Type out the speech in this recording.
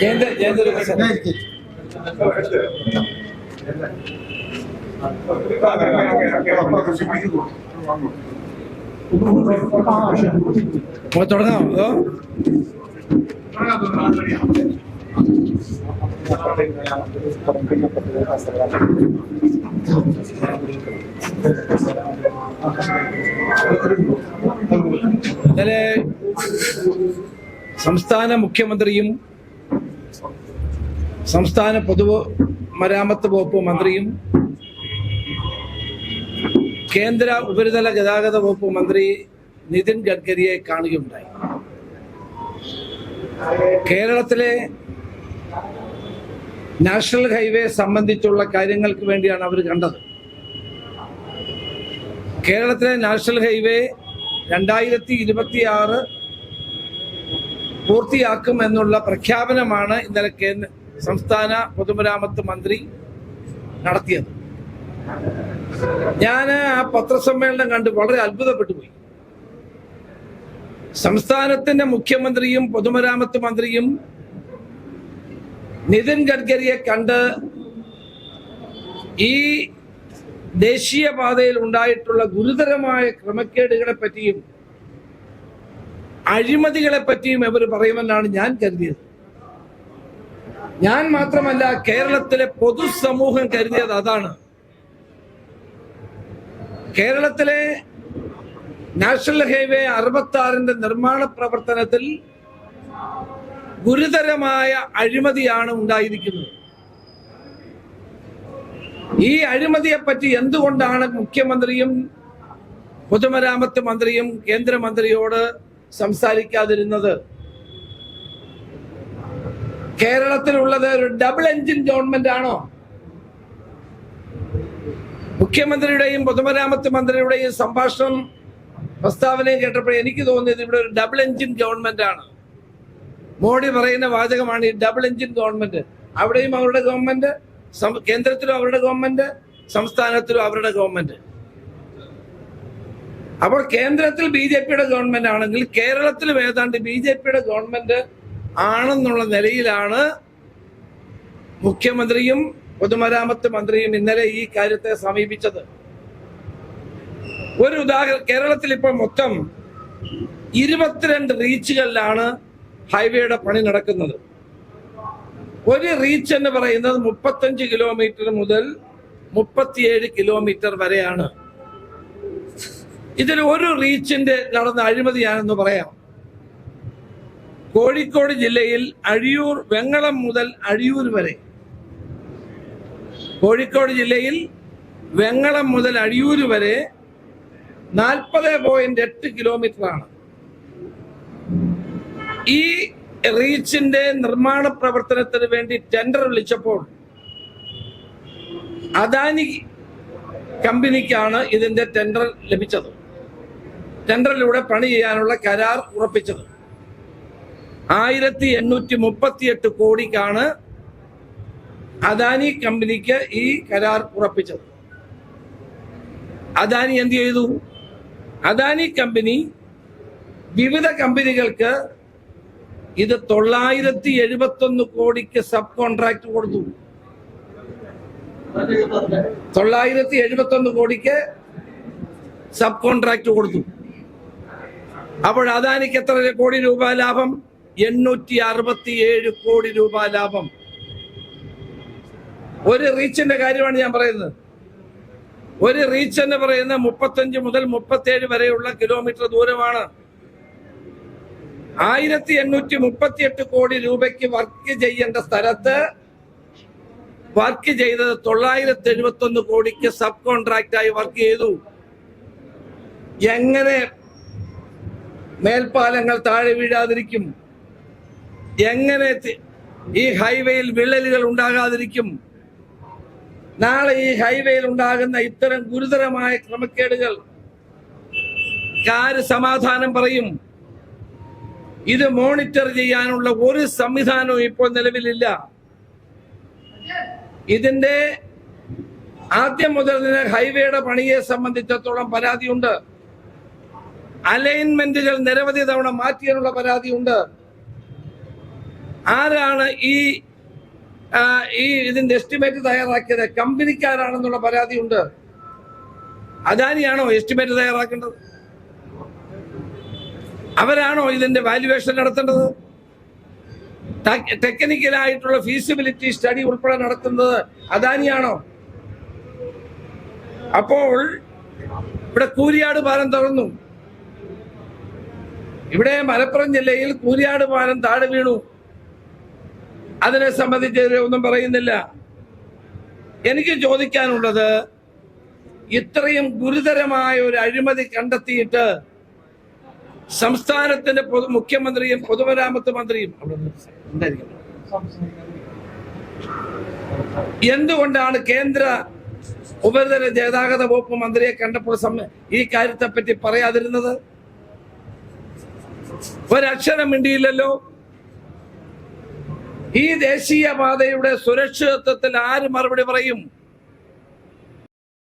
ജയന്ത സംസ്ഥാന മുഖ്യമന്ത്രിയും സംസ്ഥാന പൊതു മരാമത്ത് വകുപ്പ് മന്ത്രിയും കേന്ദ്ര ഉപരിതല ഗതാഗത വകുപ്പ് മന്ത്രി നിതിൻ ഗഡ്കരിയെ കാണുകയുണ്ടായി. കേരളത്തിലെ നാഷണൽ ഹൈവേ സംബന്ധിച്ചുള്ള കാര്യങ്ങൾക്ക് വേണ്ടിയാണ് അവർ കണ്ടത്. കേരളത്തിലെ നാഷണൽ ഹൈവേ രണ്ടായിരത്തി ഇരുപത്തി ആറ് പൂർത്തിയാക്കും എന്നുള്ള പ്രഖ്യാപനമാണ് ഇന്നലെ കേന്ദ്ര സംസ്ഥാന പൊതുമരാമത്ത് മന്ത്രി നടത്തിയത്. ഞാൻ ആ പത്രസമ്മേളനം കണ്ട് വളരെ അത്ഭുതപ്പെട്ടു പോയി. സംസ്ഥാനത്തിന്റെ മുഖ്യമന്ത്രിയും പൊതുമരാമത്ത് മന്ത്രിയും നിതിൻ ഗഡ്കരിയെ കണ്ട് ഈ ദേശീയപാതയിൽ ഉണ്ടായിട്ടുള്ള ഗുരുതരമായ ക്രമക്കേടുകളെ പറ്റിയും അഴിമതികളെ പറ്റിയും ഇവർ പറയുമെന്നാണ് ഞാൻ കരുതിയത്. ഞാൻ മാത്രമല്ല കേരളത്തിലെ പൊതുസമൂഹം കരുതിയത് അതാണ്. കേരളത്തിലെ നാഷണൽ ഹൈവേ അറുപത്തി ആറിന്റെ നിർമ്മാണ പ്രവർത്തനത്തിൽ ഗുരുതരമായ അഴിമതിയാണ് ഉണ്ടായിരിക്കുന്നത്. ഈ അഴിമതിയെ പറ്റി എന്തുകൊണ്ടാണ് മുഖ്യമന്ത്രിയും പൊതുമരാമത്ത് മന്ത്രിയും കേന്ദ്രമന്ത്രിയോട് സംസാരിക്കാതിരുന്നത്? കേരളത്തിലുള്ളത് ഒരു ഡബിൾ എഞ്ചിൻ ഗവൺമെന്റ് ആണോ? മുഖ്യമന്ത്രിയുടെയും പൊതുമരാമത്ത് മന്ത്രിയുടെയും സംഭാഷണം പ്രസ്താവനയും കേട്ടപ്പോൾ എനിക്ക് തോന്നിയത് ഇവിടെ ഒരു ഡബിൾ എഞ്ചിൻ ഗവൺമെന്റ് ആണ്. മോഡി പറയുന്ന വാചകമാണ് ഈ ഡബിൾ എഞ്ചിൻ ഗവൺമെന്റ് അവിടെയും അവരുടെ ഗവൺമെന്റ് കേന്ദ്രത്തിലും അവരുടെ ഗവൺമെന്റ് സംസ്ഥാനത്തിലും അവരുടെ ഗവൺമെന്റ് അപ്പോൾ കേന്ദ്രത്തിൽ ബി ജെ പിയുടെ ഗവൺമെന്റ് ആണെങ്കിൽ കേരളത്തിലും ഏതാണ്ട് ബി ജെ പിയുടെ ഗവൺമെന്റ് ആണെന്നുള്ള നിലയിലാണ് മുഖ്യമന്ത്രിയും പൊതുമരാമത്ത് മന്ത്രിയും ഇന്നലെ ഈ കാര്യത്തെ സമീപിച്ചത്. ഒരു ഉദാഹരണം കേരളത്തിൽ ഇപ്പോൾ മൊത്തം ഇരുപത്തിരണ്ട് റീച്ചുകളിലാണ് ഹൈവേയുടെ പണി നടക്കുന്നത്. ഒരു റീച്ച് എന്ന് പറയുന്നത് മുപ്പത്തഞ്ച് കിലോമീറ്റർ മുതൽ മുപ്പത്തിയേഴ് കിലോമീറ്റർ വരെയാണ്. ഇതിൽ ഒരു റീച്ചിന്റെ നടന്ന അഴിമതിയാണെന്ന് പറയാം. കോഴിക്കോട് ജില്ലയിൽ അഴിയൂർ വെങ്ങളം മുതൽ അഴിയൂർ വരെ. കോഴിക്കോട് ജില്ലയിൽ വെങ്ങളം മുതൽ അഴിയൂർ വരെ നാൽപ്പത് പോയിന്റ് എട്ട് കിലോമീറ്റർ ആണ്. ഈ റീച്ചിന്റെ നിർമ്മാണ പ്രവർത്തനത്തിന് വേണ്ടി ടെൻഡർ വിളിച്ചപ്പോൾ അദാനി കമ്പനിക്കാണ് ഇതിന്റെ ടെൻഡർ ലഭിച്ചത്. ടെൻഡറിലൂടെ പണി ചെയ്യാനുള്ള കരാർ ഉറപ്പിച്ചത്. ആയിരത്തി എണ്ണൂറ്റി മുപ്പത്തിയെട്ട് കോടിക്കാണ് അദാനി കമ്പനിക്ക് ഈ കരാർ ഉറപ്പിച്ചത്. അദാനി എന്ത് ചെയ്തു? അദാനി കമ്പനി വിവിധ കമ്പനികൾക്ക് ഇത് തൊള്ളായിരത്തി എഴുപത്തി ഒന്ന് കോടിക്ക് സബ് കോൺട്രാക്ട് കൊടുത്തു. തൊള്ളായിരത്തി എഴുപത്തി ഒന്ന് കോടിക്ക് സബ് കോൺട്രാക്ട് കൊടുത്തു. അപ്പോൾ അദാനിക്ക് എത്ര കോടി രൂപ ലാഭം? എണ്ണൂറ്റി അറുപത്തി ഏഴ് കോടി രൂപ ലാഭം. ഒരു റീച്ചിന്റെ കാര്യമാണ് ഞാൻ പറയുന്നത്. ഒരു റീച്ച് എന്ന് പറയുന്നത് മുപ്പത്തഞ്ച് മുതൽ മുപ്പത്തേഴ് വരെയുള്ള കിലോമീറ്റർ ദൂരമാണ്. ആയിരത്തി എണ്ണൂറ്റി മുപ്പത്തിയെട്ട് കോടി രൂപയ്ക്ക് വർക്ക് ചെയ്യേണ്ട സ്ഥലത്ത് വർക്ക് ചെയ്തത് തൊള്ളായിരത്തി എഴുപത്തി ഒന്ന് കോടിക്ക് സബ് കോൺട്രാക്ട് ആയി വർക്ക് ചെയ്തു. എങ്ങനെ മേൽപ്പാലങ്ങൾ താഴെ വീഴാതിരിക്കും? എങ്ങനെ ഈ ഹൈവേയിൽ വിള്ളലുകൾ ഉണ്ടാകാതിരിക്കും? നാളെ ഈ ഹൈവേയിൽ ഉണ്ടാകുന്ന ഇത്തരം ഗുരുതരമായ ക്രമക്കേടുകൾ ആര് സമാധാനം പറയും? ഇത് മോണിറ്റർ ചെയ്യാനുള്ള ഒരു സംവിധാനവും ഇപ്പോൾ നിലവിലില്ല. ഇതിന്റെ ആദ്യം മുതൽ തന്നെ ഹൈവേയുടെ പണിയെ സംബന്ധിച്ചിടത്തോളം പരാതിയുണ്ട്. അലൈൻമെന്റുകൾ നിരവധി തവണ മാറ്റിയതിനുള്ള പരാതിയുണ്ട്. ആരാണ് ഈ ഈ ഇതിന്റെ എസ്റ്റിമേറ്റ് തയ്യാറാക്കിയത്? കമ്പനിക്കാരാണെന്നുള്ള പരാതിയുണ്ട്. അദാനിയാണോ എസ്റ്റിമേറ്റ് തയ്യാറാക്കേണ്ടത്? അവരാണോ ഇതിന്റെ വാല്യുവേഷൻ നടത്തേണ്ടത്? ടെക്നിക്കലായിട്ടുള്ള ഫീസിബിലിറ്റി സ്റ്റഡി ഉൾപ്പെടെ നടത്തുന്നത് അദാനിയാണോ? അപ്പോൾ ഇവിടെ കൂരിയാട് പാലം തുറന്നു ഇവിടെ മലപ്പുറം ജില്ലയിൽ കൂരിയാട് പാലം താഴെ വീണു. അതിനെ സംബന്ധിച്ച് ഒന്നും പറയുന്നില്ല. എനിക്ക് ചോദിക്കാനുള്ളത് ഇത്രയും ഗുരുതരമായ ഒരു അഴിമതി കണ്ടെത്തിയിട്ട് സംസ്ഥാനത്തിന്റെ പൊതു മുഖ്യമന്ത്രിയും പൊതുമരാമത്ത് മന്ത്രിയും എന്തുകൊണ്ടാണ് കേന്ദ്ര ഉപരിതല ഗതാഗത വകുപ്പ് മന്ത്രിയെ കണ്ടപ്പോൾ ഈ കാര്യത്തെ പറ്റി പറയാതിരുന്നത്? ഒരക്ഷരം മിണ്ടിയില്ലല്ലോ. ഈ ദേശീയപാതയുടെ സുരക്ഷിതത്വത്തിൽ ആര് മറുപടി പറയും?